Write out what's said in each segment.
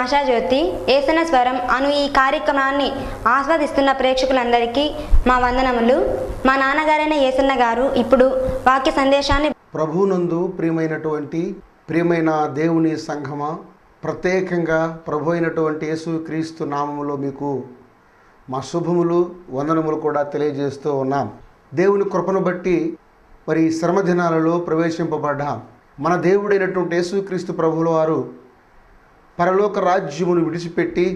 ఆశాజ్యోతి ఏసన స్వరం అను ఈ కార్యక్రమాన్ని ఆస్వాదిస్తున్న ప్రేక్షకులందరికీ మా వందనములు. మా నాన్నగారైన ఏసన్న గారు ఇప్పుడు వాక్య సందేశాన్ని ప్రభునందు ప్రియమైనటువంటి ప్రియమైన దేవుని సంఘమ ప్రత్యేకంగా ప్రభు అయినటువంటి యేసు క్రీస్తు నామములో మీకు మా శుభములు వందనములు కూడా తెలియజేస్తూ ఉన్నాం. దేవుని కృపను బట్టి మరి శ్రమ దినాలలో ప్రవేశింపబడ్డాం. మన దేవుడైనటువంటి యేసుక్రీస్తు ప్రభుల వారు పరలోక రాజ్యమును విడిచిపెట్టి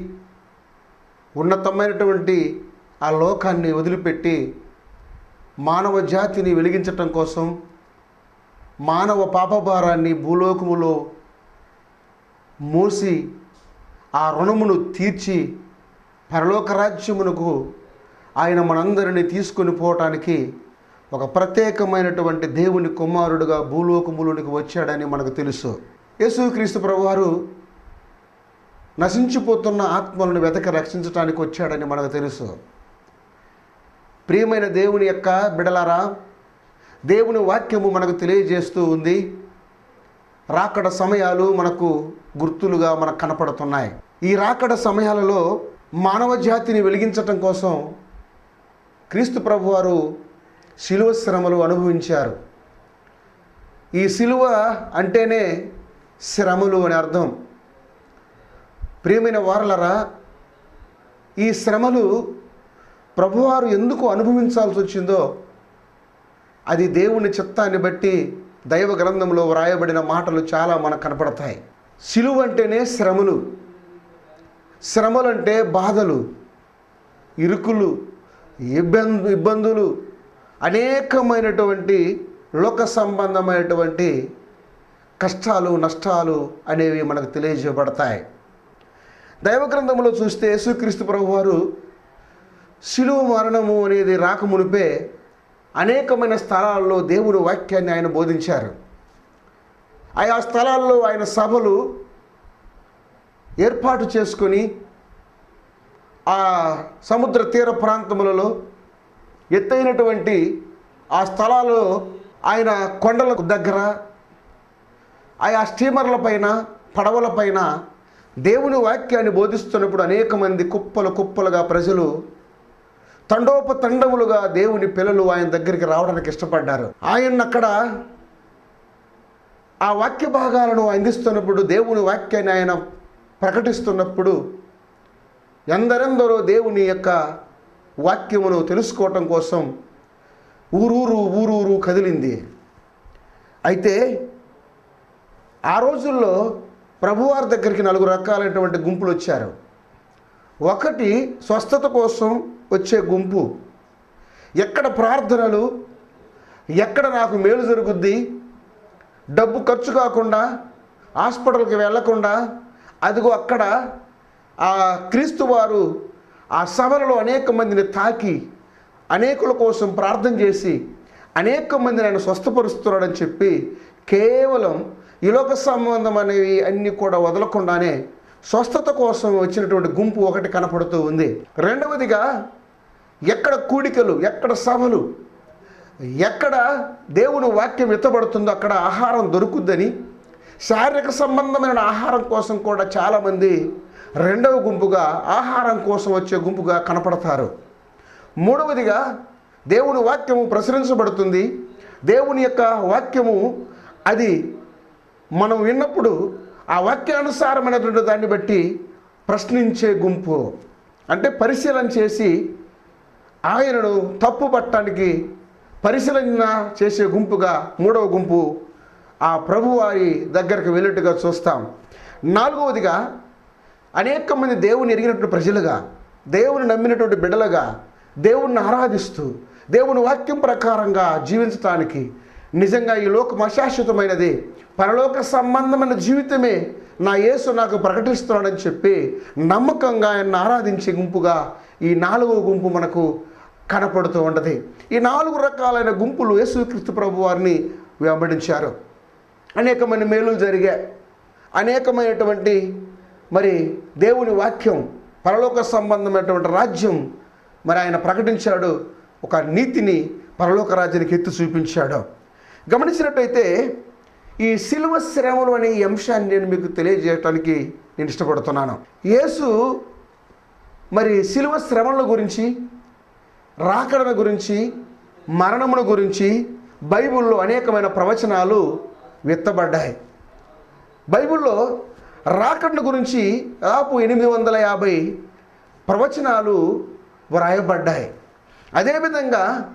ఉన్నతమైనటువంటి ఆ లోకాన్ని వదిలిపెట్టి మానవ జాతిని వెలిగించటం కోసం మానవ పాపభారాన్ని భూలోకములో మూసి ఆ రుణమును తీర్చి పరలోక రాజ్యమునకు ఆయన మనందరినీ తీసుకొని పోవటానికి ఒక ప్రత్యేకమైనటువంటి దేవుని కుమారుడుగా భూలోకములోనికి వచ్చాడని మనకు తెలుసు. యేసుక్రీస్తు ప్రభువారు నశించిపోతున్న ఆత్మలను వెతక రక్షించడానికి వచ్చాడని మనకు తెలుసు. ప్రియమైన దేవుని యొక్క బిడలారా దేవుని వాక్యము మనకు తెలియజేస్తూ ఉంది. రాకడ సమయాలు మనకు గుర్తులుగా మనకు కనపడుతున్నాయి. ఈ రాకడ సమయాలలో మానవ జాతిని వెలిగించటం కోసం క్రీస్తు ప్రభువారు శిలువ శ్రమలు అనుభవించారు. ఈ శిలువ అంటేనే శ్రమలు అని అర్థం. ప్రియమైన వారలరా ఈ శ్రమలు ప్రభువారు ఎందుకు అనుభవించాల్సి వచ్చిందో అది దేవుని చిత్తాన్ని బట్టి దైవ గ్రంథంలో వ్రాయబడిన మాటలు చాలా మనకు కనపడతాయి. సిలువ అంటేనే శ్రమలు. శ్రమలు అంటే బాధలు ఇరుకులు ఇబ్బందు ఇబ్బందులు అనేకమైనటువంటి లోక సంబంధమైనటువంటి కష్టాలు నష్టాలు అనేవి మనకు తెలియజేయబడతాయి. దైవగ్రంథంలో చూస్తే యేసుక్రీస్తు ప్రభు వారు శిలువ మరణము అనేది రాకమునిపే అనేకమైన స్థలాల్లో దేవుని వాక్యాన్ని ఆయన బోధించారు. ఆయా స్థలాల్లో ఆయన సభలు ఏర్పాటు చేసుకొని ఆ సముద్ర తీర ప్రాంతములలో ఎత్తైనటువంటి ఆ స్థలాల్లో ఆయన కొండలకు దగ్గర ఆయా స్టీమర్ల పైన పడవల పైన దేవుని వాక్యాన్ని బోధిస్తున్నప్పుడు అనేక మంది కుప్పలు కుప్పలుగా ప్రజలు తండోపతండములుగా దేవుని పిల్లలు ఆయన దగ్గరికి రావడానికి ఇష్టపడ్డారు. ఆయన అక్కడ ఆ వాక్య భాగాలను అందిస్తున్నప్పుడు దేవుని వాక్యాన్ని ఆయన ప్రకటిస్తున్నప్పుడు ఎందరెందరో దేవుని యొక్క వాక్యమును తెలుసుకోవటం కోసం ఊరూరు ఊరూరు కదిలింది. అయితే ఆ రోజుల్లో ప్రభువారి దగ్గరికి నలుగురు రకాలైనటువంటి గుంపులు వచ్చారు. ఒకటి స్వస్థత కోసం వచ్చే గుంపు. ఎక్కడ ప్రార్థనలు ఎక్కడ నాకు మేలు జరుగుద్ది డబ్బు ఖర్చు కాకుండా హాస్పిటల్కి వెళ్ళకుండా అదిగో అక్కడ ఆ క్రీస్తు వారు ఆ సభలలో అనేక మందిని తాకి అనేకుల కోసం ప్రార్థన చేసి అనేక మందిని ఆయన స్వస్థపరుస్తున్నాడని చెప్పి కేవలం ఈ లోక సంబంధం అనేవి అన్నీ కూడా వదలకుండానే స్వస్థత కోసం వచ్చినటువంటి గుంపు ఒకటి కనపడుతూ ఉంది. రెండవదిగా ఎక్కడ కూడికలు ఎక్కడ సభలు ఎక్కడ దేవుని వాక్యం ఎత్తబడుతుందో అక్కడ ఆహారం దొరుకుద్దని శారీరక సంబంధమైన ఆహారం కోసం కూడా చాలామంది రెండవ గుంపుగా ఆహారం కోసం వచ్చే గుంపుగా కనపడతారు. మూడవదిగా దేవుని వాక్యము ప్రసరించబడుతుంది. దేవుని యొక్క వాక్యము అది మనం విన్నప్పుడు ఆ వాక్యానుసారమైనటువంటి దాన్ని బట్టి ప్రశ్నించే గుంపు. అంటే పరిశీలన చేసి ఆయనను తప్పు పట్టడానికి పరిశీలన చేసే గుంపుగా మూడవ గుంపు ఆ ప్రభువారి దగ్గరకు వెళ్ళేట్టుగా చూస్తాం. నాలుగవదిగా అనేక మంది దేవుని ఎరిగినటువంటి ప్రజలుగా దేవుని నమ్మినటువంటి బిడ్డలుగా దేవుణ్ణి ఆరాధిస్తూ దేవుని వాక్యం ప్రకారంగా జీవించటానికి నిజంగా ఈ లోకం అశాశ్వతమైనది. పరలోక సంబంధమైన జీవితమే నా యేసు నాకు ప్రకటిస్తున్నాడని చెప్పి నమ్మకంగా ఆయన ఆరాధించే గుంపుగా ఈ నాలుగవ గుంపు మనకు కనపడుతూ ఉంటుంది. ఈ నాలుగు రకాలైన గుంపులు యేసుక్రీస్తు ప్రభు వారిని వెంబడించారు. అనేకమైన మేలులు జరిగాయి. అనేకమైనటువంటి మరి దేవుని వాక్యం పరలోక సంబంధమైనటువంటి రాజ్యం మరి ఆయన ప్రకటించాడు. ఒక నీతిని పరలోక రాజ్యానికి ఎత్తి చూపించాడు. గమనించినట్టయితే ఈ సిలువ శ్రమలు అనే ఈ అంశాన్ని నేను మీకు తెలియజేయటానికి నేను ఇష్టపడుతున్నాను. యేసు మరి సిలువ శ్రమల గురించి రాకడన గురించి మరణముల గురించి బైబిల్లో అనేకమైన ప్రవచనాలు విత్తబడ్డాయి. బైబిల్లో రాకడన గురించి దాదాపు ఎనిమిది వందల యాభై ప్రవచనాలు వ్రాయబడ్డాయి. అదేవిధంగా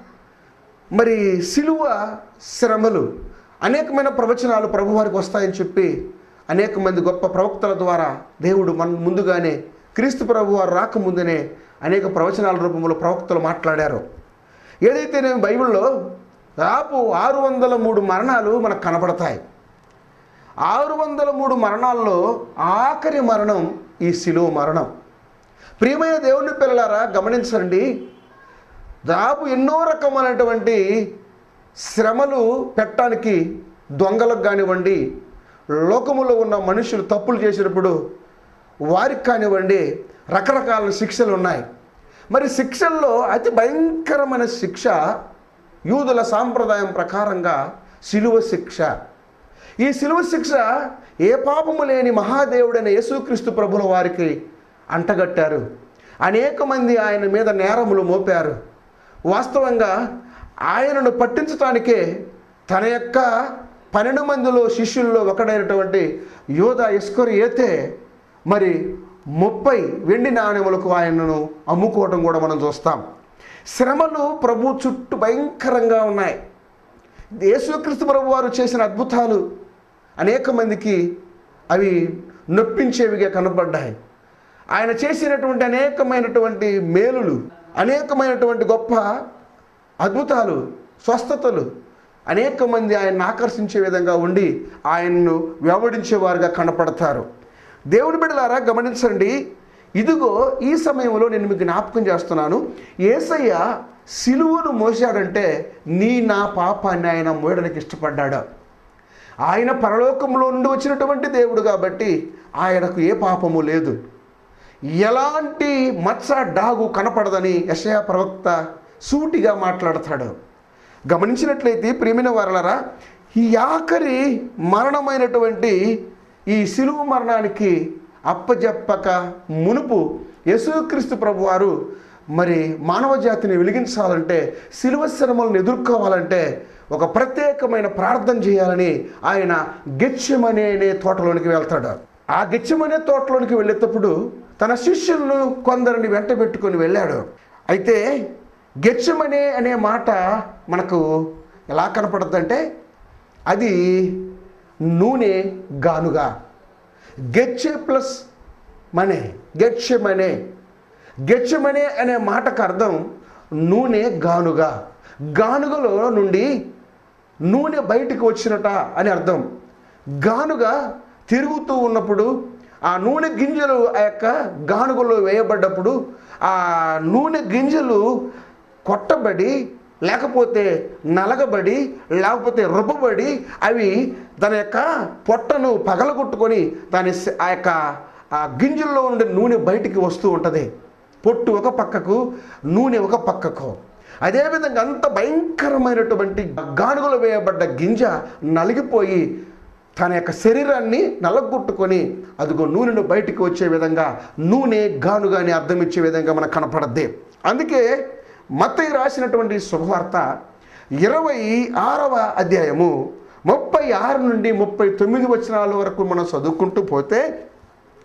మరి సిలువ శ్రమలు అనేకమైన ప్రవచనాలు ప్రభువారికి వస్తాయని చెప్పి అనేక మంది గొప్ప ప్రవక్తల ద్వారా దేవుడు మన ముందుగానే క్రీస్తు ప్రభువారు రాకముందునే అనేక ప్రవచనాల రూపంలో ప్రవక్తలు మాట్లాడారు. ఏదైతే నేను బైబిల్లో దాపు ఆరు వందల మూడు మరణాలు మనకు కనపడతాయి ఆరు వందల మూడు మరణాల్లో ఆఖరి మరణం ఈ శిలువ మరణం. ప్రియమైన దేవుని పిల్లలారా గమనించండి దాదాపు ఎన్నో రకమైనటువంటి శ్రమలు పెట్టడానికి దొంగలకు కానివ్వండి లోకములో ఉన్న మనుషులు తప్పులు చేసినప్పుడు వారికి కానివ్వండి రకరకాల శిక్షలు ఉన్నాయి. మరి శిక్షల్లో అతి భయంకరమైన శిక్ష యూదుల సాంప్రదాయం ప్రకారంగా శిలువ శిక్ష. ఈ శిలువ శిక్ష ఏ పాపము లేని మహాదేవుడైన యేసుక్రీస్తు ప్రభుల వారికి అంటగట్టారు. అనేక మంది ఆయన మీద నేరములు మోపారు. వాస్తవంగా ఆయనను పట్టించటానికే తన యొక్క పన్నెండు మందిలో శిష్యుల్లో ఒకడైనటువంటి యోధ ఇస్కొరి ఏతే మరి ముప్పై వెండి నాణ్యములకు ఆయనను అమ్ముకోవటం కూడా మనం చూస్తాం. శ్రమలు ప్రభు చుట్టూ భయంకరంగా ఉన్నాయి. యేసుక్రీస్తు ప్రభు వారు చేసిన అద్భుతాలు అనేక మందికి అవి నొప్పించేవిగా కనపడ్డాయి ఆయన చేసినటువంటి అనేకమైనటువంటి మేలులు అనేకమైనటువంటి గొప్ప అద్భుతాలు స్వస్థతలు అనేక మంది ఆయన్ని ఆకర్షించే విధంగా ఉండి ఆయన్ను వెంబడించేవారుగా కనపడతారు. దేవుని బిడ్డలారా గమనించండి. ఇదిగో ఈ సమయంలో నేను మీకు జ్ఞాపకం చేస్తున్నాను. ఏసయ్య సిలువను మోసాడంటే నీ నా పాపాన్ని ఆయన మోయడానికి ఇష్టపడ్డాడు. ఆయన పరలోకంలో నుండి వచ్చినటువంటి దేవుడు కాబట్టి ఆయనకు ఏ పాపము లేదు. ఎలాంటి మచ్చ డాగు కనపడదని యశయా ప్రవక్త సూటిగా మాట్లాడతాడు. గమనించినట్లయితే ప్రేమిన వారలరా ఈ ఆఖరి మరణమైనటువంటి ఈ సిలువ మరణానికి అప్పజెప్పక మునుపు యేసుక్రీస్తు ప్రభు వారు మరి మానవ జాతిని వెలిగించాలంటే సిలువ శ్రమలను ఎదుర్కోవాలంటే ఒక ప్రత్యేకమైన ప్రార్థన చేయాలని ఆయన గెచ్చమనే అనే తోటలోనికి వెళ్తాడు. ఆ గెచ్చమనే తోటలోనికి వెళ్ళేటప్పుడు తన శిష్యులను కొందరిని వెంట పెట్టుకొని వెళ్ళాడు. అయితే గెచ్చమనే అనే మాట మనకు ఎలా కనపడుతుందంటే అది నూనె గానుగా. గెచ్చే ప్లస్ మనే గెచ్చమనే. గెచ్చమనే అనే మాటకు అర్థం నూనె గానుగా. గానుగలో నుండి నూనె బయటికి వచ్చినట అని అర్థం. గానుగా తిరుగుతూ ఉన్నప్పుడు ఆ నూనె గింజలు ఆ యొక్క గానుగలో వేయబడ్డప్పుడు ఆ నూనె గింజలు కొట్టబడి లేకపోతే నలగబడి లేకపోతే రుబ్బబడి అవి తన యొక్క పొట్టను పగలగొట్టుకొని దాని ఆ యొక్క ఆ గింజల్లో ఉండే నూనె బయటికి వస్తూ ఉంటుంది. పొట్టు ఒక పక్కకు నూనె ఒక పక్కకు. అదేవిధంగా అంత భయంకరమైనటువంటి గానుగలు వేయబడ్డ గింజ నలిగిపోయి తన యొక్క శరీరాన్ని నలగొట్టుకొని అదిగో నూనెను బయటికి వచ్చే విధంగా నూనె గానుగా అర్థం ఇచ్చే విధంగా మనకు కనపడద్ది. అందుకే మత్తయి రాసినటువంటి శుభవార్త ఇరవై ఆరవ అధ్యాయము ముప్పై ఆరు నుండి ముప్పై తొమ్మిది వచనాల వరకు మనం చదువుకుంటూ పోతే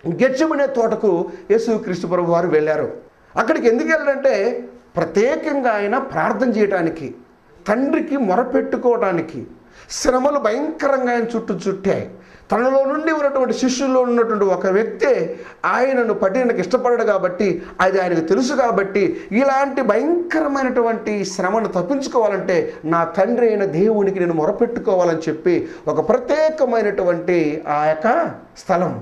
గెచ్చమనే తోటకు యేసుక్రీస్తు ప్రభు వారు వెళ్ళారు. అక్కడికి ఎందుకు వెళ్ళారంటే ప్రత్యేకంగా ఆయన ప్రార్థన చేయడానికి తండ్రికి మొరపెట్టుకోవడానికి శ్రమలు భయంకరంగా ఆయన చుట్టూ చుట్టాయి తనలో నుండి ఉన్నటువంటి శిష్యుల్లో ఉన్నటువంటి ఒక వ్యక్తే ఆయనను పట్టినకి ఇష్టపడడు కాబట్టి అది ఆయనకు తెలుసు కాబట్టి ఇలాంటి భయంకరమైనటువంటి శ్రమను తప్పించుకోవాలంటే నా తండ్రి అయిన దేవునికి నేను మొరపెట్టుకోవాలని చెప్పి ఒక ప్రత్యేకమైనటువంటి ఆ యొక్క స్థలం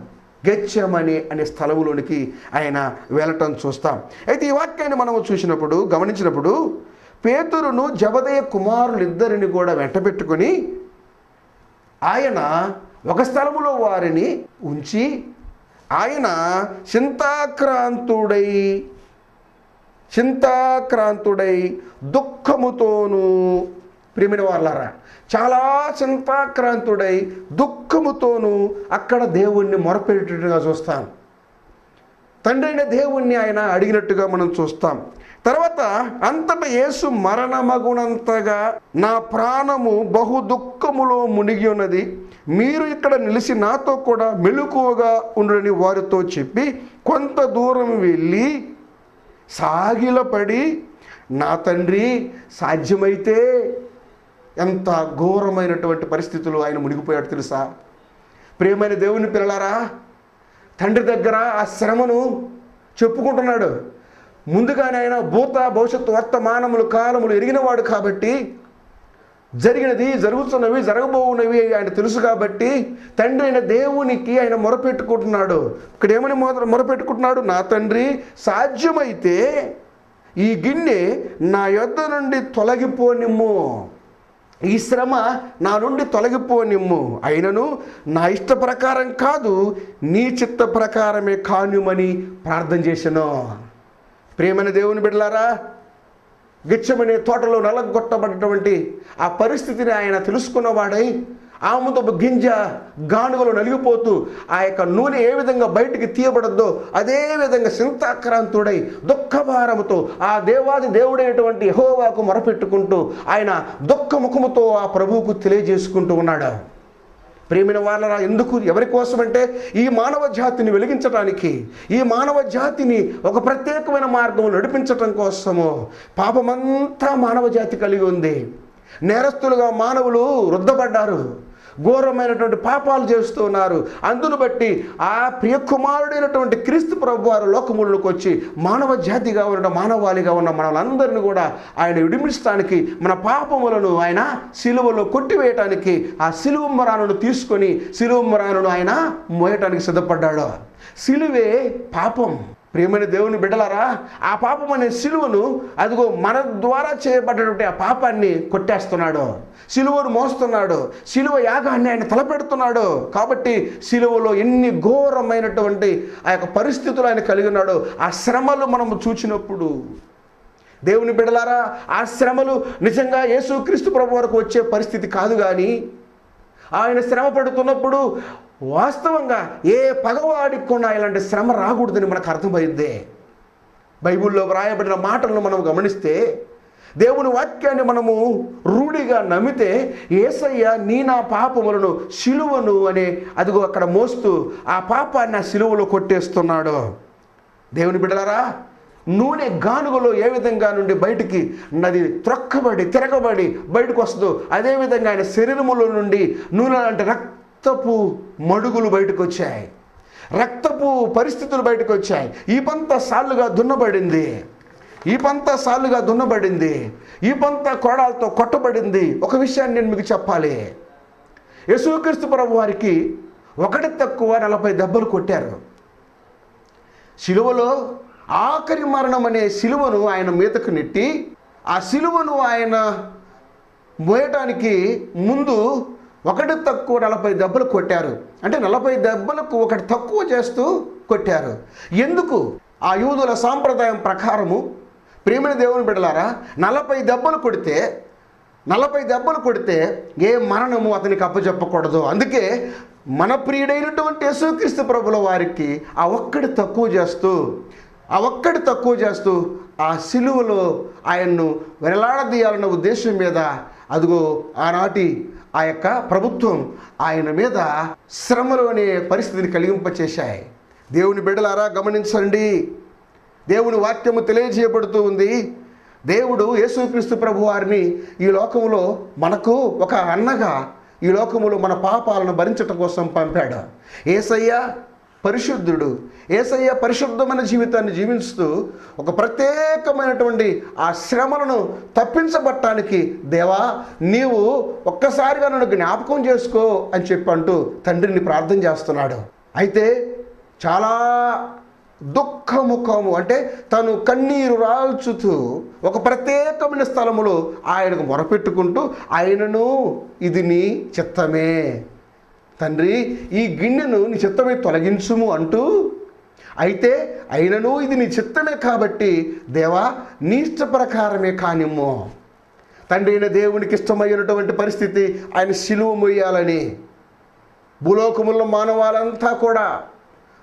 గచ్చమని అనే స్థలములోనికి ఆయన వెళ్ళటం చూస్తాం. అయితే ఈ వాక్యాన్ని మనం చూసినప్పుడు గమనించినప్పుడు పేతురును జబదయ కుమారులిద్దరిని కూడా వెంటబెట్టుకుని ఆయన ఒక స్థలములో వారిని ఉంచి ఆయన చింతాక్రాంతుడై చింతాక్రాంతుడై దుఃఖముతోనూ ప్రేమిన వాళ్ళారా? చాలా చింతాక్రాంతుడై దుఃఖముతోనూ అక్కడ దేవుణ్ణి మొరపెట్టేట్టుగా చూస్తాం. తండ్రి అయిన దేవుణ్ణి ఆయన అడిగినట్టుగా మనం చూస్తాం. తర్వాత అంతట యేసు మరణమగునంతగా నా ప్రాణము బహు దుఃఖములో మునిగి ఉన్నది. మీరు ఇక్కడ నిలిచి నాతో కూడా మెలుకువగా ఉండని వారితో చెప్పి కొంత దూరం వెళ్ళి సాగిలపడి నా తండ్రి సాధ్యమైతే ఎంత ఘోరమైనటువంటి పరిస్థితులు ఆయన మునిగిపోయాడు తెలుసా? ప్రేమైన దేవుని పిల్లలారా తండ్రి దగ్గర ఆ శ్రమను చెప్పుకుంటున్నాడు. ముందుగానే ఆయన భూత భవిష్యత్తు వర్తమానములు కాలములు ఎరిగినవాడు కాబట్టి జరిగినది జరుగుతున్నవి జరగబోవున్నవి ఆయన తెలుసు కాబట్టి తండ్రి అయిన దేవునికి ఆయన మొరపెట్టుకుంటున్నాడు. ఇక్కడ ఏమని మొర మొరపెట్టుకుంటున్నాడు? నా తండ్రి సాధ్యమైతే ఈ గిన్నె నా యొద్ద నుండి తొలగిపోనిమ్ము. ఈ శ్రమ నా నుండి తొలగిపోనిమ్ము. అయినను నా ఇష్ట ప్రకారం కాదు నీ చిత్త ప్రకారమే కానుమని ప్రార్థన చేశాను. ప్రియమైన దేవుని బిడ్డలారా గిచ్చమనే తోటలో నలగొట్టబడినటువంటి ఆ పరిస్థితిని ఆయన తెలుసుకున్నవాడై ఆముదపు గింజ గానుగలు నలిగిపోతూ ఆ యొక్క నూనె ఏ విధంగా బయటికి తీయబడద్దో అదే విధంగా చింతాక్రాంతుడై దుఃఖభారముతో ఆ దేవాది దేవుడైనటువంటి యహోవాకు మొరపెట్టుకుంటూ ఆయన దుఃఖముఖముతో ఆ ప్రభువుకు తెలియజేసుకుంటూ ఉన్నాడు. ప్రేమిన వాళ్ళ ఎందుకు? ఎవరి కోసమంటే ఈ మానవ జాతిని వెలిగించడానికి ఈ మానవ జాతిని ఒక ప్రత్యేకమైన మార్గం నడిపించటం కోసము పాపమంతా మానవ జాతి కలిగి ఉంది. నేరస్తులుగా మానవులు రుద్దబడ్డారు. ఘోరమైనటువంటి పాపాలు చేస్తూ ఉన్నారు. అందును బట్టి ఆ ప్రియకుమారుడైనటువంటి క్రీస్తు ప్రభు వారు లోకములకు వచ్చి మానవ జాతిగా ఉన్న మానవాళిగా ఉన్న మనలందరిని కూడా ఆయన విడిమించడానికి మన పాపములను ఆయన సిలువలో కొట్టివేయటానికి ఆ సిలువమ్మరాను తీసుకొని సిలువమ్మరాను ఆయన మోయటానికి సిద్ధపడ్డాడు. సిలువే పాపం. ప్రియమైన దేవుని బిడ్డలారా ఆ పాపం అనే సిలువను అదిగో మన ద్వారా చేయబడ్డటువంటి ఆ పాపాన్ని కొట్టేస్తున్నాడు. సిలువను మోస్తున్నాడు. సిలువ యాగాన్ని ఆయన తలపెడుతున్నాడు. కాబట్టి సిలువలో ఎన్ని ఘోరమైనటువంటి ఆ యొక్క పరిస్థితులు ఆయన కలిగి ఉన్నాడు ఆ శ్రమలు మనము చూచినప్పుడు. దేవుని బిడలారా ఆ శ్రమలు నిజంగా యేసుక్రీస్తు ప్రభు వరకు వచ్చే పరిస్థితి కాదు కానీ ఆయన శ్రమ పడుతున్నప్పుడు వాస్తవంగా ఏ పగవాడికి కూడా ఇలాంటి శ్రమ రాకూడదని మనకు అర్థమైందే. బైబిల్లో వ్రాయబడిన మాటలను మనం గమనిస్తే దేవుని వాక్యాన్ని మనము రూఢిగా నమ్మితే ఏసయ్య నీ నా పాపములను శిలువను అనే అదిగో అక్కడ మోస్తూ ఆ పాపాన్ని ఆ శిలువలో కొట్టేస్తున్నాడు. దేవుని బిడ్డలారా నూనె గానుగలో ఏ విధంగా నుండి బయటికి నది త్రొక్కబడి తిరగబడి బయటకు వస్తుందో అదేవిధంగా ఆయన శరీరములో నుండి నూనె లాంటి రక్తపు మడుగులు బయటకు వచ్చాయి రక్తపు పరిస్థితులు బయటకు వచ్చాయి ఈ పంత సార్లుగా దున్నబడింది. ఈ పంత సార్లుగా దున్నబడింది. ఈ పంత కోడాలతో కొట్టబడింది. ఒక విషయాన్ని నేను మీకు చెప్పాలి. యశుక్రీస్తు ప్రభు వారికి ఒకటి తక్కువ నలభై దెబ్బలు కొట్టారు. శిలువలో ఆఖరి మరణం అనే శిలువను ఆయన మీదకు నెట్టి ఆ శిలువను ఆయన మోయటానికి ముందు ఒకటి తక్కువ నలభై దెబ్బలు కొట్టారు. అంటే నలభై దెబ్బలకు ఒకటి తక్కువ చేస్తూ కొట్టారు. ఎందుకు? ఆ యూదుల సాంప్రదాయం ప్రకారము ప్రేమిని దేవుని బిడ్డలారా నలభై దెబ్బలు కొడితే నలభై దెబ్బలు కొడితే ఏ మరణము అతనికి అప్పచెప్పకూడదు అందుకే మన ప్రియుడైనటువంటి యేసుక్రీస్తు ప్రభుల వారికి ఆ ఒక్కటి తక్కువ చేస్తూ ఆ ఒక్కటి తక్కువ చేస్తూ ఆ సిలువలో ఆయన్ను వెరలాడదీయాలన్న ఉద్దేశం మీద అదిగో ఆనాటి ఆ యొక్క ప్రభుత్వం ఆయన మీద శ్రమలు అనే పరిస్థితిని కలిగింపచేశాయి. దేవుని బిడ్డలారా గమనించండి. దేవుని వాక్యము తెలియజేయబడుతూ ఉంది. దేవుడు యేసుక్రీస్తు ప్రభు వారిని ఈ లోకంలో మనకు ఒక అన్నగా ఈ లోకములో మన పాపాలను భరించటం కోసం పంపాడు. ఏసయ్య పరిశుద్ధుడు. ఏసయ్య పరిశుద్ధమైన జీవితాన్ని జీవిస్తూ ఒక ప్రత్యేకమైనటువంటి ఆ శ్రమలను తప్పించబట్టానికి దేవా నీవు ఒక్కసారిగా నన్ను జ్ఞాపకం చేసుకో అని చెప్పి అంటూ తండ్రిని ప్రార్థన చేస్తున్నాడు. అయితే చాలా దుఃఖముఖము అంటే తను కన్నీరు రాల్చుతూ ఒక ప్రత్యేకమైన స్థలములో ఆయనకు మొరపెట్టుకుంటూ ఆయనను ఇది నీ చిత్తమే. తండ్రి ఈ గిన్నెను నీ చిత్తమే తొలగించుము అంటూ అయితే అయినను ఇది నీ చిత్తమే కాబట్టి దేవా నీ ఇష్ట ప్రకారమే కానిమ్ము. తండ్రి అయిన దేవునికి ఇష్టమైనటువంటి పరిస్థితి ఆయన సిలువ మొయ్యాలని. భూలోకములో మానవాలంతా కూడా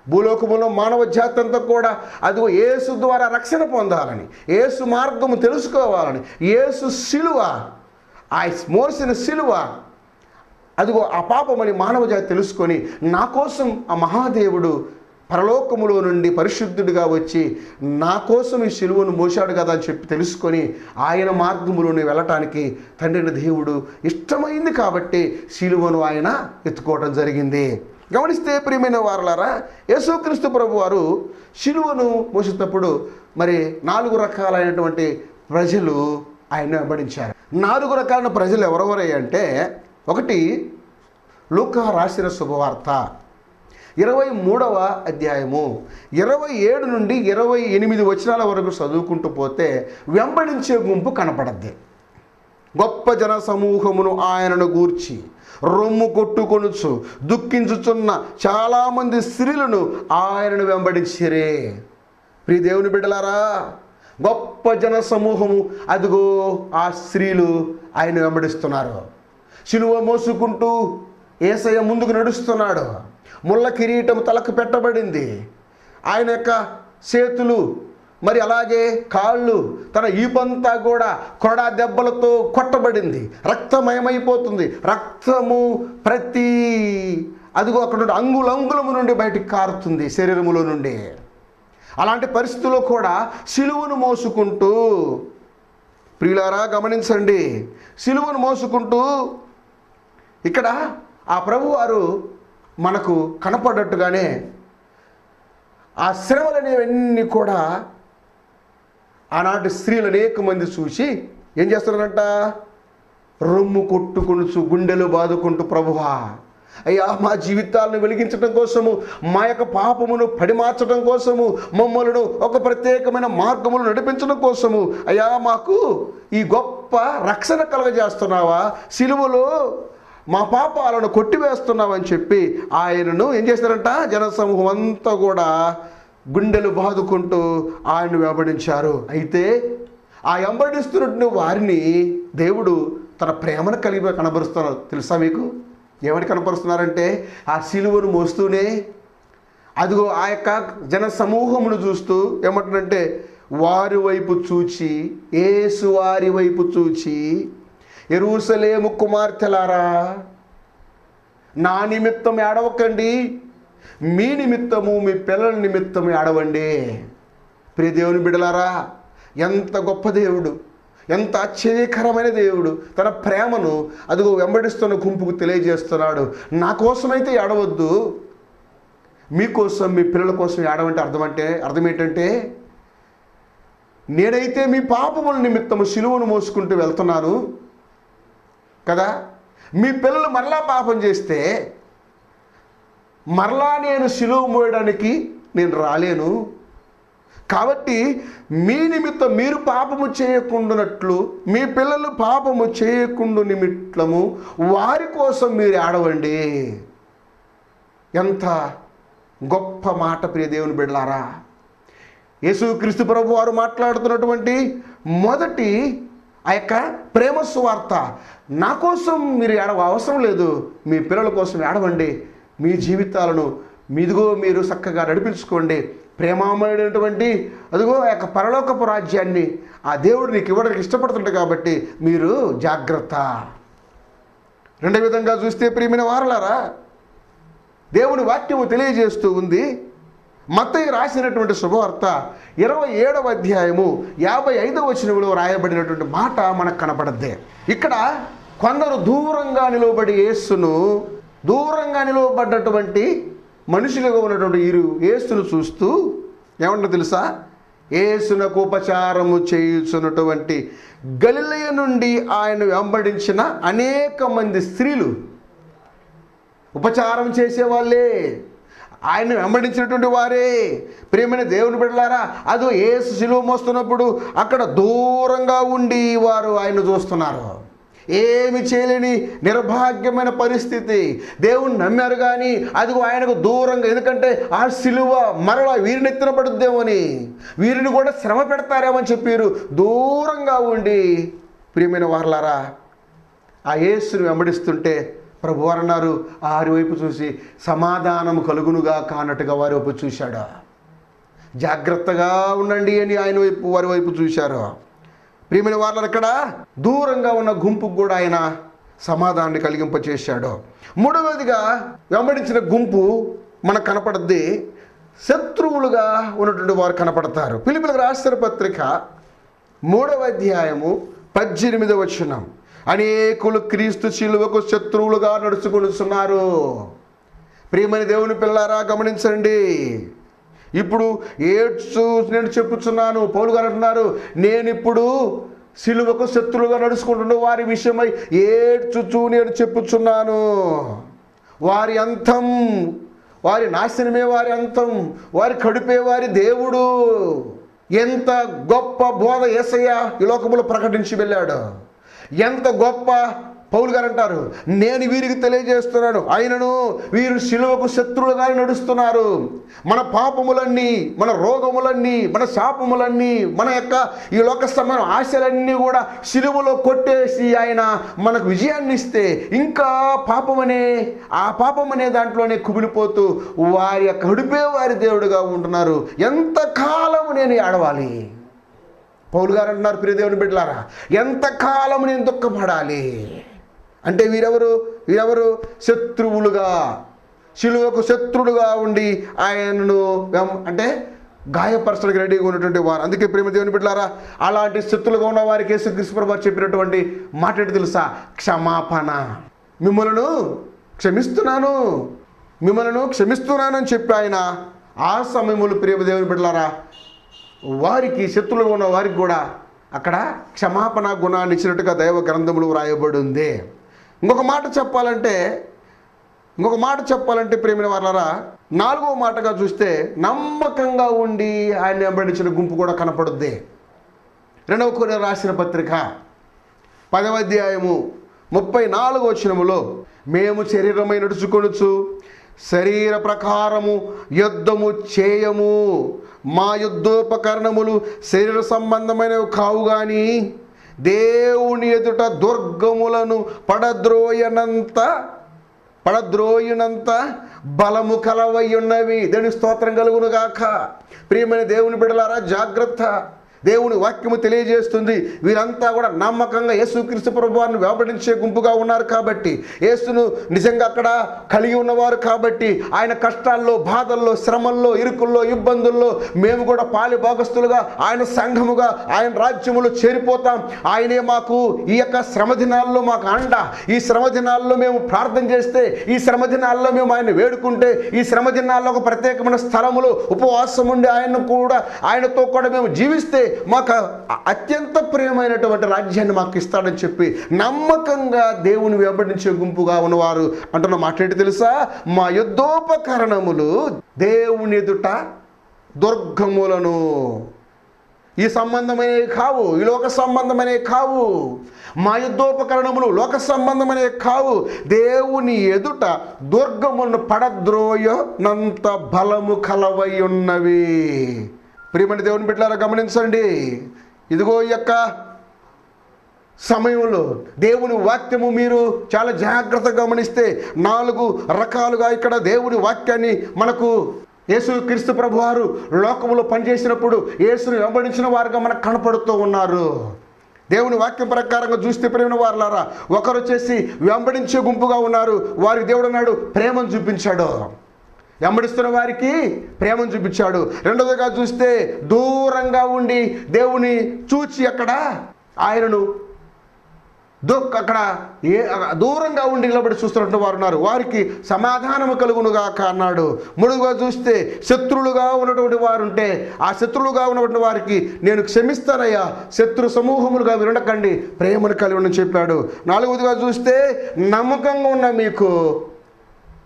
భూలోకములో మానవ జాతంతా కూడా అది యేసు ద్వారా రక్షణ పొందాలని ఏసు మార్గము తెలుసుకోవాలని ఏసు సిలువ ఆ మోసిన సిలువ అదిగో ఆ పాపమని మానవ జాతి తెలుసుకొని నా కోసం ఆ మహాదేవుడు పరలోకములో నుండి పరిశుద్ధుడిగా వచ్చి నా కోసం ఈ శిలువను మోశాడు కదా అని చెప్పి తెలుసుకొని ఆయన మార్గములోని వెళ్ళటానికి తండ్రిని దేవుడు ఇష్టమైంది కాబట్టి శిలువను ఆయన ఎత్తుకోవడం జరిగింది. గమనిస్తే ప్రియమైన వారలారా యేసుక్రీస్తు ప్రభు వారు శిలువను మోసేటప్పుడు మరి నాలుగు రకాలైనటువంటి ప్రజలు ఆయన వెంబడించారు. నాలుగు రకాలైన ప్రజలు ఎవరెవరై అంటే ఒకటి లూకా రాసిన శుభవార్త. ఇరవై మూడవ అధ్యాయము. ఇరవై ఏడు నుండి ఇరవై ఎనిమిది వచనాల వరకు చదువుకుంటూ పోతే వెంబడించే గుంపు కనపడద్ది. గొప్ప జన సమూహమును ఆయనను గూర్చి రొమ్ము కొట్టుకొనుచు దుఃఖించుచున్న చాలామంది స్త్రీలను ఆయనను వెంబడించిరే. ప్రియ దేవుని బిడ్డలారా గొప్ప జన సమూహము అదిగో ఆ స్త్రీలు ఆయన వెంబడిస్తున్నారు. శిలువ మోసుకుంటూ ఏసయ్య ముందుకు నడుస్తున్నాడు. ముళ్ళ కిరీటం తలకు పెట్టబడింది. ఆయన యొక్క చేతులు మరి అలాగే కాళ్ళు తన ఈపంతా కూడా కొడా దెబ్బలతో కొట్టబడింది. రక్తమయమైపోతుంది. రక్తము ప్రతి అదిగో అక్కడ నుండి అంగుళ అంగుళము నుండి బయటికి కారుతుంది శరీరములో నుండి. అలాంటి పరిస్థితుల్లో కూడా సిలువను మోసుకుంటూ ప్రియులారా గమనించండి. సిలువను మోసుకుంటూ ఇక్కడ ఆ ప్రభువారు మనకు కనపడ్డట్టుగానే ఆ శ్రమలు అనేవన్నీ కూడా ఆనాటి స్త్రీలు అనేక మంది చూసి ఏం చేస్తున్నారంట? రొమ్ము కొట్టుకొనుచు గుండెలు బాదుకుంటూ ప్రభువా అయ్యా మా జీవితాలను వెలిగించడం కోసము మా యొక్క పాపమును పడిమార్చడం కోసము మమ్మలను ఒక ప్రత్యేకమైన మార్గములు నడిపించడం కోసము అయ్యా మాకు ఈ గొప్ప రక్షణ కలగజేస్తున్నావా? సిలువలో మా పాపాలను కొట్టివేస్తున్నావని చెప్పి ఆయనను ఏం చేస్తారంట జనసమూహం అంతా కూడా గుండెలు బాదుకుంటూ ఆయన్ను వెంబడించారు. అయితే ఆ వెంబడిస్తున్న వారిని దేవుడు తన ప్రేమను కలిగి కనబరుస్తున్నారు. తెలుసా మీకు? ఏమని కనపరుస్తున్నారంటే ఆ సిలువను మోస్తూనే అదిగో ఆ యొక్క జన సమూహమును చూస్తూ ఏమంటారంటే వారి వైపు చూచి ఏసు వారి వైపు చూచి ఎరుసలేము కుమార్తెలారా నా నిమిత్తం ఏడవకండి మీ నిమిత్తము మీ పిల్లల నిమిత్తం ఏడవండి. ప్రియ దేవుని బిడలారా ఎంత గొప్ప దేవుడు ఎంత ఆశ్చర్యకరమైన దేవుడు తన ప్రేమను అదిగో వెంబడిస్తున్న గుంపుకు తెలియజేస్తున్నాడు. నా కోసమైతే ఏడవద్దు. మీకోసం మీ పిల్లల కోసం ఏడవంటే అర్థం అంటే అర్థం ఏంటంటే నేనైతే మీ పాపముల నిమిత్తము సిలువను మోసుకుంటూ వెళ్తున్నాను. కదా? మీ పిల్లలు మరలా పాపం చేస్తే మరలా నేను సిలువ మోయడానికి నేను రాలేను. కాబట్టి మీ నిమిత్తం మీరు పాపము చేయకుండానట్లు మీ పిల్లలు పాపము చేయకుండా నిమిత్తము వారి కోసం మీరు ఆడవండి ఎంత గొప్ప మాట ప్రియ దేవుని బిడ్డలారా. యేసుక్రీస్తు ప్రభు వారు మాట్లాడుతున్నటువంటి మొదటి ఆ యొక్క ప్రేమ సువార్త నా కోసం మీరు ఏడవ అవసరం లేదు మీ పిల్లల కోసం ఏడవండి మీ జీవితాలను మీదిగో మీరు చక్కగా నడిపించుకోండి. ప్రేమామయుడైనటువంటి అదిగో ఆ యొక్క పరలోకపు రాజ్యాన్ని ఆ దేవుడు నీకు ఇవ్వడానికి ఇష్టపడుతుంట కాబట్టి మీరు జాగ్రత్త. రెండో విధంగా చూస్తే ప్రియమైన వారలారా దేవుని వాక్యము తెలియజేస్తూ ఉంది మత్తయ్య రాసినటువంటి శుభవార్త ఇరవై ఏడవ అధ్యాయము యాభై ఐదవ వచనంలో రాయబడినటువంటి మాట మనకు కనపడద్దే. ఇక్కడ కొందరు దూరంగా నిలవబడి యేసును దూరంగా నిలవబడ్డటువంటి మనుషులుగా ఉన్నటువంటి ఇరు యేసును చూస్తూ ఏమంటారు తెలుసా? యేసునకు ఉపచారము చేయుచున్నటువంటి గలిలయ నుండి ఆయన వెంబడించిన అనేక మంది స్త్రీలు ఉపచారం చేసేవాళ్ళే. ఆయన వెంబడించినటువంటి వారే. ప్రియమైన దేవుని బిడ్డలారా అదో ఏ శిలువ మోస్తున్నప్పుడు అక్కడ దూరంగా ఉండి వారు ఆయన చూస్తున్నారు. ఏమి చేయలేని నిర్భాగ్యమైన పరిస్థితి. దేవుని నమ్మారు కానీ అది ఆయనకు దూరంగా ఎందుకంటే ఆ సిలువ మరలా వీరిని ఎత్తినపడుద్దేమని వీరిని కూడా శ్రమ పెడతారేమని చెప్పారు. దూరంగా ఉండి ప్రియమైన వారలారా ఆ యేసుని వెంబడిస్తుంటే ప్రభు అన్నారు ఆరి వైపు చూసి సమాధానం కలుగునుగా కానట్టుగా వారి వైపు చూశాడు? జాగ్రత్తగా ఉండండి అని ఆయన వైపు వారి వైపు చూశారు. ప్రియమైన వాళ్ళు అక్కడ దూరంగా ఉన్న గుంపుకు కూడా ఆయన సమాధానాన్ని కలిగింపచేశాడు. మూడవదిగా వెంబడించిన గుంపు మనకు కనపడద్ది. శత్రువులుగా ఉన్నటువంటి వారు కనపడతారు. పిలుపులకు రాష్ట్ర పత్రిక మూడవ అధ్యాయము పద్దెనిమిదవ వచనం. అనేకులు క్రీస్తు శిలువకు శత్రువులుగా నడుచుకొనిస్తున్నారు ప్రియమని దేవుని పిల్లారా గమనించండి. ఇప్పుడు ఏడ్చు నేను చెప్పుచున్నాను. పౌలు గారు అంటున్నారు నేను ఇప్పుడు సిలువకు శత్రువులుగా నడుచుకుంటున్న వారి విషయమై ఏడ్చుచూ నేను చెప్పుచున్నాను. వారి అంతం వారి నాశనమే వారి అంతం వారి కడుపే వారి దేవుడు. ఎంత గొప్ప బోధ ఏసయ్య ఈ లోకములో ప్రకటించి వెళ్ళాడు. ఎంత గొప్ప పౌలు గారు అంటారు? నేను వీరికి తెలియజేస్తున్నాను. ఆయనను వీరు శిలువకు శత్రువులుగా నడుస్తున్నారు. మన పాపములన్నీ మన రోగములన్నీ మన శాపములన్నీ మన యొక్క ఈ లోక సమయం ఆశలన్నీ కూడా శిలువలో కొట్టేసి ఆయన మనకు విజయాన్ని ఇస్తే ఇంకా పాపమనే ఆ పాపం అనే దాంట్లోనే కుమిలిపోతూ వారి యొక్క కడుపే వారి దేవుడుగా ఉంటున్నారు. ఎంతకాలం నేను ఏడవాలి పౌలు గారు అంటున్నారు ప్రియదేవుని బిడ్డలారా ఎంతకాలం నేను దుఃఖపడాలి? అంటే వీరెవరు? వీరెవరు? శత్రువులుగా శిలువకు శత్రుడుగా ఉండి ఆయనను అంటే గాయపరచడానికి రెడీగా ఉన్నటువంటి వారు. అందుకే ప్రేమ దేవుని బిడ్డలారా అలాంటి శత్రులుగా ఉన్న వారికి యేసుక్రీస్తు వారు చెప్పినటువంటి మాట ఏంటి తెలుసా? క్షమాపణ. మిమ్మలను క్షమిస్తున్నాను. మిమ్మలను క్షమిస్తున్నానని చెప్పి ఆయన ఆ సమయములు ప్రేమ దేవుని బిడ్డలారా వారికి శత్రులుగా ఉన్న వారికి కూడా అక్కడ క్షమాపణ గుణాన్ని ఇచ్చినట్టుగా దైవ గ్రంథములు వ్రాయబడి ఉంది ఇంకొక మాట చెప్పాలంటే ఇంకొక మాట చెప్పాలంటే ప్రేమిన వాళ్ళరా నాలుగవ మాటగా చూస్తే నమ్మకంగా ఉండి ఆయన వెంబడించిన గుంపు కూడా కనపడుద్ది. రెండవ కొన్ని రాసిన పత్రిక పదవ అధ్యాయము ముప్పై నాలుగు వచనములో మేము శరీరమై నడుచుకొనుచు శరీర ప్రకారము యుద్ధము చేయము. మా యుద్ధోపకరణములు శరీర సంబంధమైనవి కావు కానీ దేవుని ఎదుట దుర్గములను పడద్రోయనంత పడద్రోయునంత బలము కలవై ఉన్నవి. స్తోత్రం కలుగును గాక ప్రియమైన దేవుని బిడలారా జాగ్రత్త. దేవుని వాక్యము తెలియజేస్తుంది. వీరంతా కూడా నమ్మకంగా యేసుక్రీస్తు ప్రభువారిని వెంబడించే గుంపుగా ఉన్నారు కాబట్టి యేసును నిజంగా అక్కడ కలిగి ఉన్నవారు కాబట్టి ఆయన కష్టాల్లో బాధల్లో శ్రమల్లో ఇరుకుల్లో ఇబ్బందుల్లో మేము కూడా పాలి భాగస్తులుగా ఆయన సంఘముగా ఆయన రాజ్యములో చేరిపోతాం. ఆయనే మాకు ఈ యొక్క శ్రమ దినాల్లో మాకు అండ. ఈ శ్రమ దినాల్లో మేము ప్రార్థన చేస్తే ఈ శ్రమ దినాల్లో మేము ఆయన వేడుకుంటే ఈ శ్రమ దినాల్లో ఒక ప్రత్యేకమైన స్థలములో ఉపవాసం ఉండి ఆయన కూడా ఆయనతో కూడా మేము జీవిస్తే మాకు అత్యంత ప్రియమైనటువంటి రాజ్యాన్ని మాకు ఇస్తాడని చెప్పి నమ్మకంగా దేవుని వెంబడించే గుంపుగా ఉన్నవారు అంటున్న మాట్లాడి తెలుసా? మా యుద్ధోపకరణములు దేవుని ఎదుట దుర్గములను. ఈ సంబంధమైనవి కావు ఈ లోక సంబంధమైనవి కావు. మా యుద్ధోపకరణములు లోక సంబంధమైనవి కావు. దేవుని ఎదుట దుర్గములను పడద్రోయనంత బలము కలవై ఉన్నవి. ప్రియమణి దేవుని బిడ్డలారా గమనించండి. ఇదిగో ఈ యొక్క సమయంలో దేవుని వాక్యము మీరు చాలా జాగ్రత్తగా గమనిస్తే నాలుగు రకాలుగా ఇక్కడ దేవుని వాక్యాన్ని మనకు యేసు క్రీస్తు ప్రభువారు లోకంలో పనిచేసినప్పుడు యేసును వెంబడించిన వారుగా మనకు కనపడుతూ ఉన్నారు. దేవుని వాక్యం ప్రకారంగా చూస్తే ప్రేమ వారులారా ఒకరు వచ్చేసి వెంబడించే గుంపుగా ఉన్నారు. వారికి దేవుడు నాడు ప్రేమను చూపించాడు. వెంబడిస్తున్న వారికి ప్రేమను చూపించాడు. రెండవదిగా చూస్తే దూరంగా ఉండి దేవుని చూచి అక్కడ ఆయనను దుఃఖ అక్కడ ఏ దూరంగా ఉండి నిలబడి చూస్తున్నట్టు వారు ఉన్నారు. వారికి సమాధానము కలుగునుగాక అన్నాడు. మూడుగా చూస్తే శత్రులుగా ఉన్నటువంటి వారు ఉంటే ఆ శత్రులుగా ఉన్నటువంటి వారికి నేను క్షమిస్తానయ్యా. శత్రు సమూహములుగా వినడకండి ఉండకండి ప్రేమను కలిగి చెప్పాడు. నాలుగవదిగా చూస్తే నమ్మకంగా ఉన్న మీకు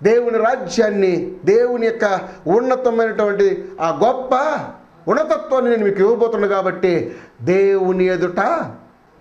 దేవుని రాజ్యాన్ని దేవుని యొక్క ఉన్నతమైనటువంటి ఆ గొప్ప ఉన్నతత్వాన్ని నేను మీకు ఇవ్వబోతున్నాను కాబట్టి దేవుని ఎదుట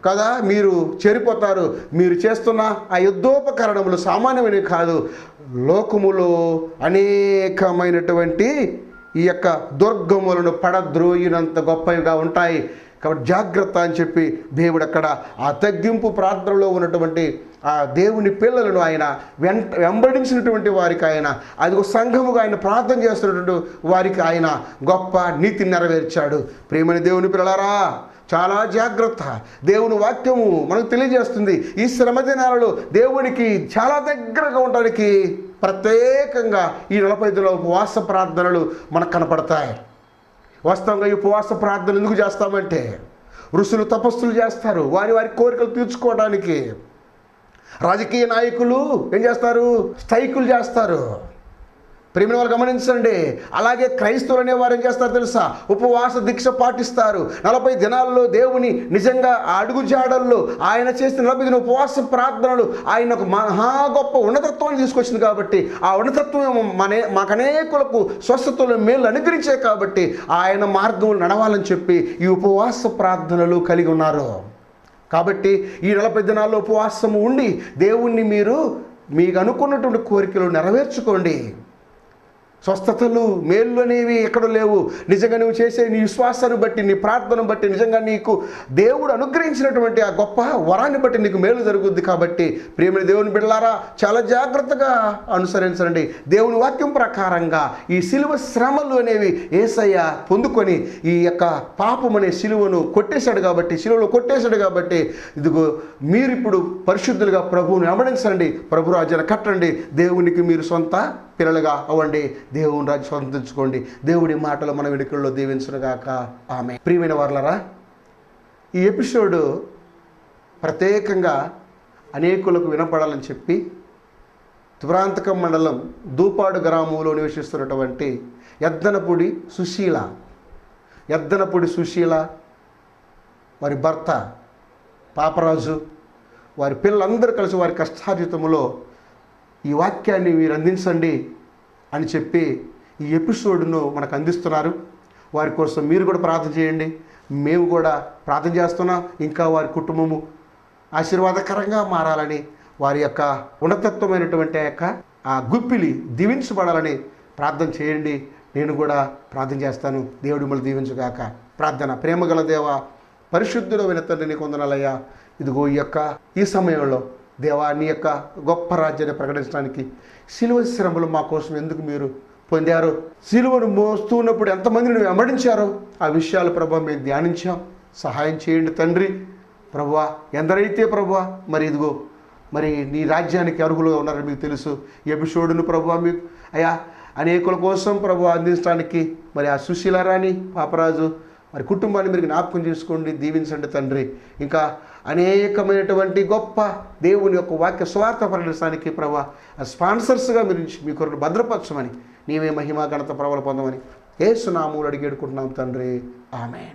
కదా మీరు చేరిపోతారు. మీరు చేస్తున్న ఆ యుద్ధోపకరణములు సామాన్యమైనవి కాదు. లోకములో అనేకమైనటువంటి ఈ యొక్క దుర్గములను పడద్రోయినంత గొప్పవిగా ఉంటాయి. కాబట్టి జాగ్రత్త అని చెప్పి దేవుడు అక్కడ ఆ తగ్గింపు ప్రార్థనలో ఉన్నటువంటి దేవుని పిల్లలను ఆయన వెంట వెంబడించినటువంటి వారికి ఆయన అది ఒక సంఘముగా ఆయన ప్రార్థన చేస్తున్నటువంటి వారికి ఆయన గొప్ప నీతిని నెరవేర్చాడు. ప్రేమని దేవుని పిల్లలారా చాలా జాగ్రత్త. దేవుని వాక్యము మనకు తెలియజేస్తుంది. ఈ శ్రమ దినాలలో దేవునికి చాలా దగ్గరగా ఉండడానికి ప్రత్యేకంగా ఈ నలభై దిన ఉపవాస ప్రార్థనలు మనకు కనపడతాయి. వాస్తవంగా ఈ ఉపవాస ప్రార్థనలు ఎందుకు చేస్తామంటే ఋషులు తపస్సులు చేస్తారు. వారి వారి కోరికలు తీర్చుకోవడానికి రాజకీయ నాయకులు ఏం చేస్తారు? స్ట్రైకులు చేస్తారు. ప్రేమిని వాళ్ళు గమనించండి. అలాగే క్రైస్తవులు అనేవారు ఏం చేస్తారు తెలుసా? ఉపవాస దీక్ష పాటిస్తారు. నలభై దినాల్లో దేవుని నిజంగా అడుగుజాడల్లో అడుగు జాడల్లో ఆయన చేసిన నలభై దిన ఉపవాస ప్రార్థనలు ఆయన ఒక మహా గొప్ప ఉన్నతత్వాన్ని తీసుకొచ్చింది కాబట్టి ఆ ఉన్నతత్వం మన మాకు అనేకులకు స్వస్థతలు మేలు అనుగ్రహించే కాబట్టి ఆయన మార్గములు నడవాలని చెప్పి ఈ ఉపవాస ప్రార్థనలు కలిగి ఉన్నారు. కాబట్టి ఈ నలభై దినాల్లో ఉపవాసము ఉండి దేవుణ్ణి మీరు మీకు అనుకున్నటువంటి కోరికలు నెరవేర్చుకోండి. స్వస్థతలు మేళ్ళు అనేవి ఎక్కడ లేవు. నిజంగా నువ్వు చేసే నీ విశ్వాసాన్ని బట్టి నీ ప్రార్థనను బట్టి నిజంగా నీకు దేవుడు అనుగ్రహించినటువంటి ఆ గొప్ప వరాన్ని బట్టి నీకు మేలు జరుగుద్ది కాబట్టి ప్రేమిని దేవుని బిడ్డలారా చాలా జాగ్రత్తగా అనుసరించండి. దేవుని వాక్యం ప్రకారంగా ఈ సిలువ శ్రమలు అనేవి ఏసయ్య పొందుకొని ఈ యొక్క పాపం అనే సిలువను కొట్టేశాడు కాబట్టి శిలువను కొట్టేశాడు కాబట్టి ఇదిగో మీరు ఇప్పుడు పరిశుద్ధులుగా ప్రభువుని అమడించండి ప్రభు రాజ్యాన్ని కట్టండి. దేవునికి మీరు సొంత పిల్లలుగా అవ్వండి. దేవుని రాజ్యం స్వంతించుకోండి దేవుడి మాటలు మన వెనుకల్లో దీవించునుగాక ఆమె ప్రియమైన వర్లరా ఈ ఎపిసోడ్ ప్రత్యేకంగా అనేకులకు వినపడాలని చెప్పి దురాంతకం మండలం దూపాడు గ్రామంలో నివసిస్తున్నటువంటి ఎద్దనపూడి సుశీల ఎద్దనపూడి సుశీల వారి భర్త పాపరాజు వారి పిల్లలందరూ కలిసి వారి కష్టార్జితములో ఈ వాక్యాన్ని మీరు అందించండి అని చెప్పి ఈ ఎపిసోడ్ను మనకు అందిస్తున్నారు. వారి కోసం మీరు కూడా ప్రార్థన చేయండి. మేము కూడా ప్రార్థన చేస్తున్నాం. ఇంకా వారి కుటుంబము ఆశీర్వాదకరంగా మారాలని వారి యొక్క ఉన్నతత్వమైనటువంటి యొక్క ఆ గుప్పిలి దీవించబడాలని ప్రార్థన చేయండి. నేను కూడా ప్రార్థన చేస్తాను. దేవుడు మిమ్మల్ని దీవించుగాక. ప్రార్థన ప్రేమగల దేవ పరిశుద్ధుడమైన తండ్రి కొందనాలయ్యా. ఇదిగో ఈ యొక్క ఈ సమయంలో దేవా నీ యొక్క గొప్ప రాజ్యాన్ని ప్రకటించడానికి సిలువ శ్రమలు మా కోసం ఎందుకు మీరు పొందారు? సిలువను మోస్తూ ఉన్నప్పుడు ఎంతమందిని నువ్వు వెంబడించారో ఆ విషయాలు ప్రభా మేము ధ్యానించాం. సహాయం చేయండి తండ్రి. ప్రభువా ఎందరైతే ప్రభువా మరి ఇదిగో మరి నీ రాజ్యానికి అర్హులుగా ఉన్నారని మీకు తెలుసు. ఎపిసోడును ప్రభు మీకు అయ్యా అనేకుల కోసం ప్రభు అందించడానికి మరి ఆ సుశీలారాణి పాపరాజు మరి కుటుంబాన్ని మీరు జ్ఞాపకం చేసుకోండి దీవించండి తండ్రి. ఇంకా అనేకమైనటువంటి గొప్ప దేవుని యొక్క వాక్య స్వార్థ ప్రకటించడానికి ప్రభా స్పాన్సర్స్గా మీరు మీ కొరకు భద్రపరచమని నీవే మహిమా గణత ప్రభలు పొందమని ఏ అడిగి తండ్రి. ఆమె